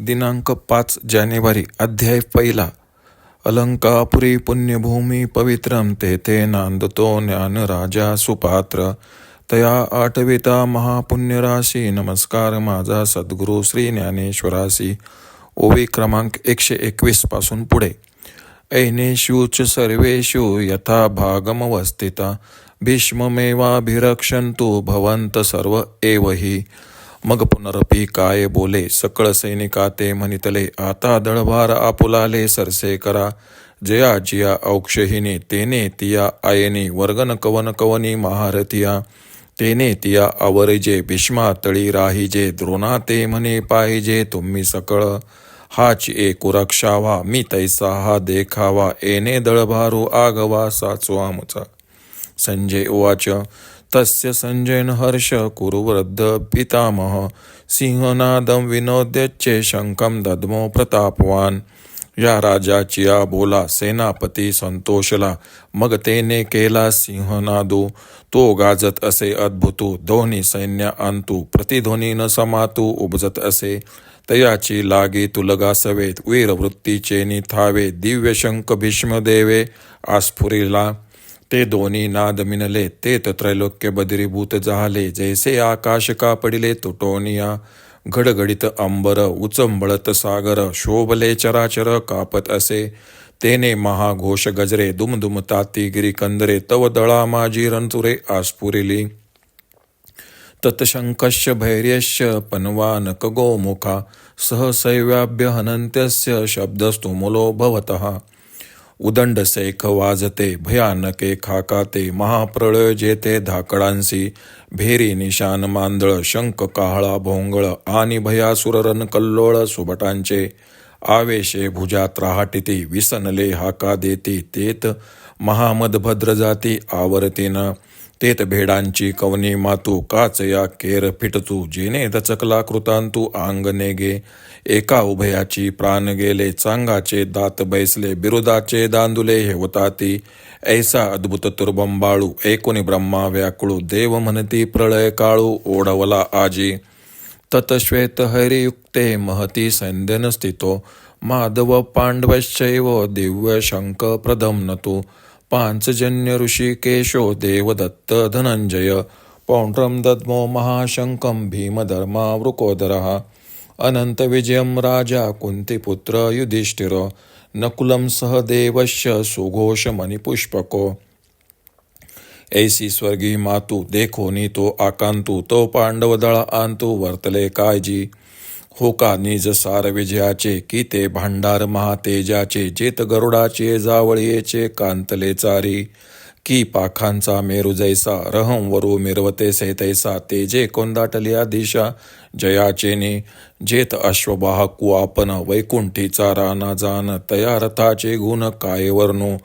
दिनांक पाच जानेवारी अध्याय पहिला. अलंकापुरी पुण्यभूमी पवित्रम तेथे नांदतो ज्ञान राजा सुपात्र. तया आठविता महापुण्यराशी नमस्कार माझा सद्गुरू श्री ज्ञानेश्वरासी ओवी क्रमांक एकशे एकवीसपासून पुढे. ऐनेषु च सर्वेषु यथा भागमवस्थिता. भीष्ममेवाभिरक्षन्तु भवन्त सर्व एव हि. मग पुनरपी काय बोले? सकळ सैनिका ते म्हणितले आता दळभार आपुलाले सरसे करा. जया जिया औक्षहिनी तेने तिया आयने वर्गन कवन कवनी महारथिया. तेने तिया आवरिजे भीष्मा तळी राहिजे द्रोणा ते म्हणे पाहिजे तुम्ही सकळ. हाच एक रक्षावा मी तैसा हा देखावा. एने दळभारू आगवा साचो आमचा. संजय उवाच तस्य संजयन हर्ष कुरुवृद्ध पितामह। सिंहनादं विनोद्यच्चे शंखं दद्मो प्रतापवान्। या राजाची या बोला सेनापती संतोषला मग तेने केला सिंहनादू। तो गाजत असे अद्भुतू दोन्ही सैन्य आणतू प्रतिध्वनी न समातू उपजत असे। तयाची लागी तुलगा सवेत वीरवृत्तीचे निथावे दिव्य शंख भीष्मदेवे आस्फुरीला ते दोन्ही नाद मिनले ते त्रैलोक्य बदिरीभूत झाले जैसे आकाश का पडिले तुटोनिया घडघडीत अंबर उचंबळत सागर शोभले चराचर कापत असे तेने महाघोष गजरे दुमदुम ताती गिरी कंदरे तव दळा माझी रणतुरे आस्फुरिली तत्शङ्कश्च भैर्यश्च पन्वानक गोमुखा सहसैव्याभ्य हनन्त्यस्य शब्दस्तुमुलो भवतः। उदंड सेख वाजते भयानके खाकाते महाप्रळय जेते धाकडांसी भेरी निशान मांदळ शंख काहळा भोंगळ आणि भयासुर रण कल्लोळ सुबटांचे आवेशे भुजात राहाटिती विसनले हाका देती तेत महामदभद्र जाती आवर्तीन तेत भेडांची कवनी मातू काच या केर फिटतू जेने दचकला कृतांतू आंग नेगे एका उभयाची प्राण गेले चांगाचे दात बैसले बिरुदाचे दांदुले हेवताती. ऐसा अद्भुत तुर्बंबाळू एकुणी ब्रह्मा व्याकुळू देव म्हणती प्रळय काळू ओढवला आजी. ततश्वेत हरियुक्ते महती सैन्यन स्थितो. माधव पांडवश्चैव दिव्य शंक प्रदम्नतो पांचजन्य ऋषिकेशो देवदत्त धनंजय पौंड्रं दद्मो महाशङ्कं अनंत अनन्तविजयं राजा कुन्तिपुत्र युधिष्ठिर नकुलं सह देवस्य सुघोषमणिपुष्पको ऐसी स्वर्गी मातू देखो नी तो आकांतू तो पांडव आंतू वर्तले काळजी हो का निज सार विजयाचे? की ते भांडार महातेजाचे? जेत गरुडाचे जावळीचे कांतले चारी. की पाखांचा मेरू जैसा? रहं वरू मिरवते से तैसा तेजे कोंदाटलिया दिशा जयाचेने जेत अश्वबाह आपण वैकुंठीचा राना जान. तया रथाचे गुण काय वर्णू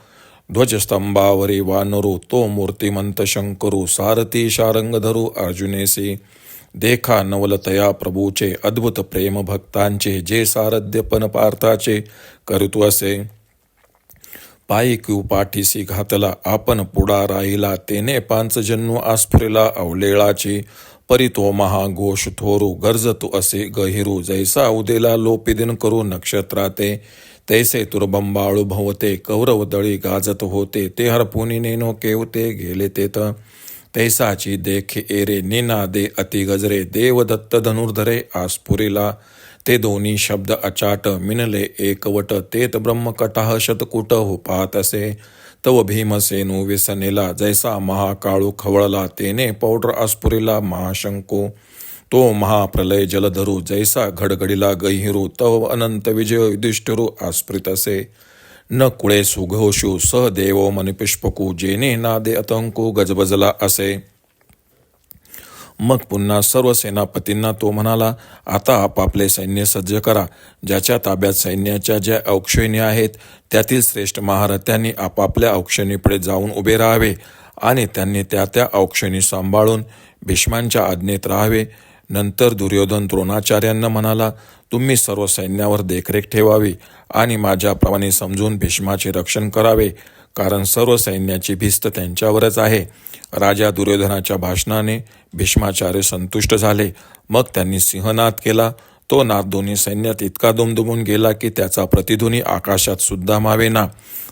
ध्वजस्तंभावरी वानरू तो मूर्तिमंत शंकरू सारथी शारंगधरू अर्जुनेसी. देखा नवलतया प्रभूचे अद्भुत प्रेम भक्तांचे जे सारध्यपन पार्थाचे करतो असे. पायी क्यू पाठीसी घातला आपण पुढा राहिला तेने पांच जन्म आस्फुरिला अवलेळाची. परी तो महाघोष थोरू गरजतो असे गहिरू जैसा उदेला लोपिदिन करू नक्षत्राते. तैसे तुरबंबाळू भवते कौरव दळी गाजत होते ते हरपुनी नेनो केवते गेले तेथ तैसाची देख एरे निनादे अति गजरे देवदत्त धनुर्धरे आस्फुरिला ते दोन्ही शब्द अचाट मिनले एकवट तेत ब्रह्मकटाह शतकुट हो पाहत असे तव भीमसेनू विसनेला जैसा महाकाळू खवळला तेने पौड्र आस्फुरीला महाशंको तो महाप्रलय जलधरू जैसा घडघडीला गहिरू तव अनंत विजय युधिष्ठिरू आस्फृत असे न कुळे सुघोषू स देवो मनिपुष्पकू जेने नादे अतंकू गजबजला असे. मग पुन्हा सर्व सेनापतींना तो म्हणाला आता आपापले सैन्य सज्ज करा. ज्याच्या ताब्यात सैन्याच्या ज्या औक्षणी आहेत त्यातील श्रेष्ठ महारथ्यांनी आपापल्या औक्षणीपुढे जाऊन उभे राहावे आणि त्यांनी त्या त्या औक्षणी सांभाळून भीष्मांच्या आज्ञेत राहावे. नंतर दुर्योधन द्रोणाचार्यांना म्हणाला तुम्ही सर्व सैन्यावर देखरेख ठेवावी आणि माझ्याप्रमाणे समजून भीष्माचे रक्षण करावे कारण सर्व सैन्याची भिस्त त्यांच्यावरच आहे. राजा दुर्योधनाच्या भाषणाने भीष्माचार्य संतुष्ट झाले. मग त्यांनी सिंहनाद केला. तो नाद दोन्ही सैन्यात इतका दुमदुमून गेला की त्याचा प्रतिध्वनी आकाशात सुद्धा मावेना.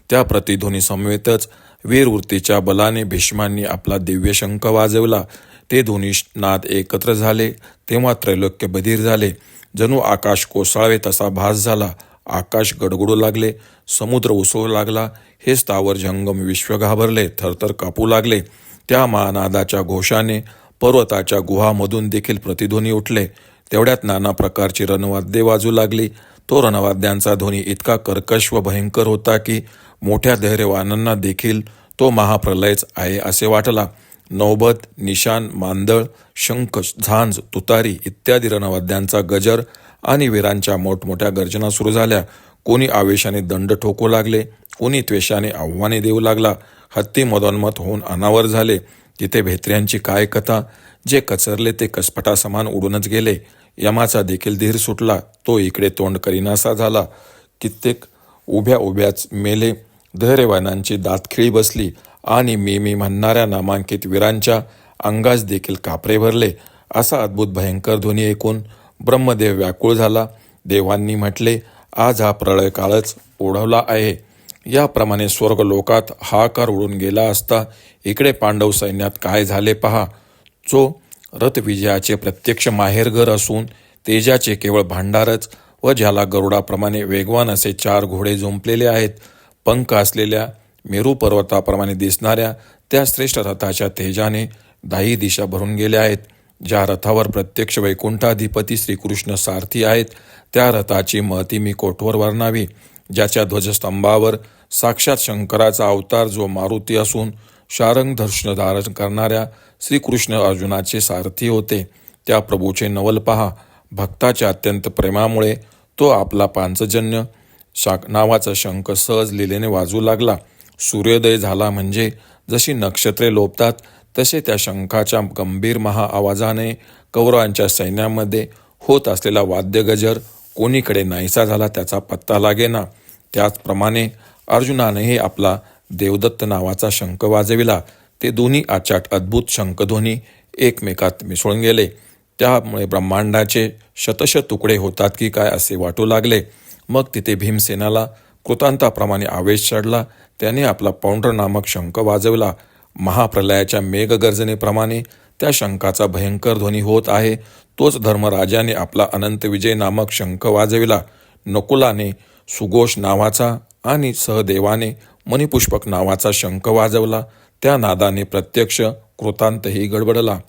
त्या प्रतिध्वनी समवेतच वीरवृत्तीच्या बलाने भीष्मांनी आपला दिव्यशंख वाजवला. ते दोन्ही नाद एकत्र झाले तेव्हा त्रैलोक्य बधीर झाले. जणू आकाश कोसळावे तसा भास झाला. आकाश गडगडू लागले समुद्र उसळू लागला. हे स्थावर जंगम विश्व घाबरले थरथर कापू लागले. त्या महानादाच्या घोषाने पर्वताच्या गुहामधून देखील प्रतिध्वनी उठले. तेवढ्यात नाना प्रकारची रणवाद्ये वाजू लागली. तो रणवाद्यांचा ध्वनी इतका कर्कश व भयंकर होता की मोठ्या धैर्यवानांना देखील तो महाप्रलयच आहे असे वाटला. नौबत निशान मांदळ शंख झांज तुतारी इत्यादी रणवाद्यांचा गजर आणि वीरांच्या मोठमोठ्या गर्जना सुरू झाल्या. कोणी आवेशाने दंड ठोकू लागले कोणी त्वेषाने आव्हाने देऊ लागला. हत्ती मदोन्मत होऊन अनावर झाले. तिथे भेत्र्यांची काय कथा? जे कचरले ते कसपटासमान उडूनच गेले. यमाचा देखील धीर सुटला. तो इकडे तोंड करीनासा झाला. कित्येक उभ्या उभ्याच मेले धैर्यवानांची दातखिळी बसली. आणि मी मी म्हणणाऱ्या नामांकित वीरांच्या अंगास देखील कापरे भरले असा अद्भुत भयंकर ध्वनी ऐकून ब्रह्मदेव व्याकुळ झाला. देवांनी म्हटले आज हा प्रळय काळच ओढवला आहे. याप्रमाणे स्वर्ग लोकात हाकार उडून गेला असता इकडे पांडव सैन्यात काय झाले पहा. जो रथविजयाचे प्रत्यक्ष माहेरघर असून तेजाचे केवळ भांडारच व ज्याला गरुडाप्रमाणे वेगवान असे चार घोडे झोंपलेले आहेत पंख असलेल्या मेरू पर्वताप्रमाणे दिसणाऱ्या त्या श्रेष्ठ रथाच्या तेजाने दाही दिशा भरून गेल्या आहेत. ज्या रथावर प्रत्यक्ष वैकुंठाधिपती श्रीकृष्ण सारथी आहेत त्या रथाची महती मी कोठवर वर्णावी? ज्याच्या ध्वजस्तंभावर साक्षात शंकराचा अवतार जो मारुती असून शारंग धर्षण धारण करणाऱ्या श्रीकृष्ण अर्जुनाचे सारथी होते. त्या प्रभूचे नवल पहा. भक्ताच्या अत्यंत प्रेमामुळे तो आपला पांचजन्य शाक नावाचा शंख सहज लिलेने वाजू लागला. सूर्योदय झाला म्हणजे जशी नक्षत्रे लोपतात तसे त्या शंखाच्या गंभीर महाआवाजाने कौरवांच्या सैन्यामध्ये होत असलेला वाद्यगजर कोणीकडे नाहीसा झाला त्याचा पत्ता लागेना. त्याचप्रमाणे अर्जुनानेही आपला देवदत्त नावाचा शंख वाजविला. ते दोन्ही आचाट अद्भुत शंखध्वनी एकमेकात मिसळून गेले. त्यामुळे ब्रह्मांडाचे शतश तुकडे होतात की काय असे वाटू लागले. मग तिथे भीमसेनाला कृतांताप्रमाणे आवेश चढला. त्याने आपला पौंड्र नामक शंख वाजवला. महाप्रलयाच्या मेघगर्जनेप्रमाणे त्या शंखाचा भयंकर ध्वनी होत आहे. तोच धर्मराजाने आपला अनंत विजय नामक शंख वाजविला. नकुलाने सुगोष नावाचा आणि सहदेवाने मणिपुष्पक नावाचा शंख वाजवला. त्या नादाने प्रत्यक्ष कृतांतही गडबडला.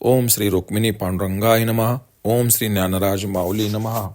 ओम श्री रुक्मिणी पांडुरंगाय नमः. ओम श्री ज्ञानराज माऊली नमः.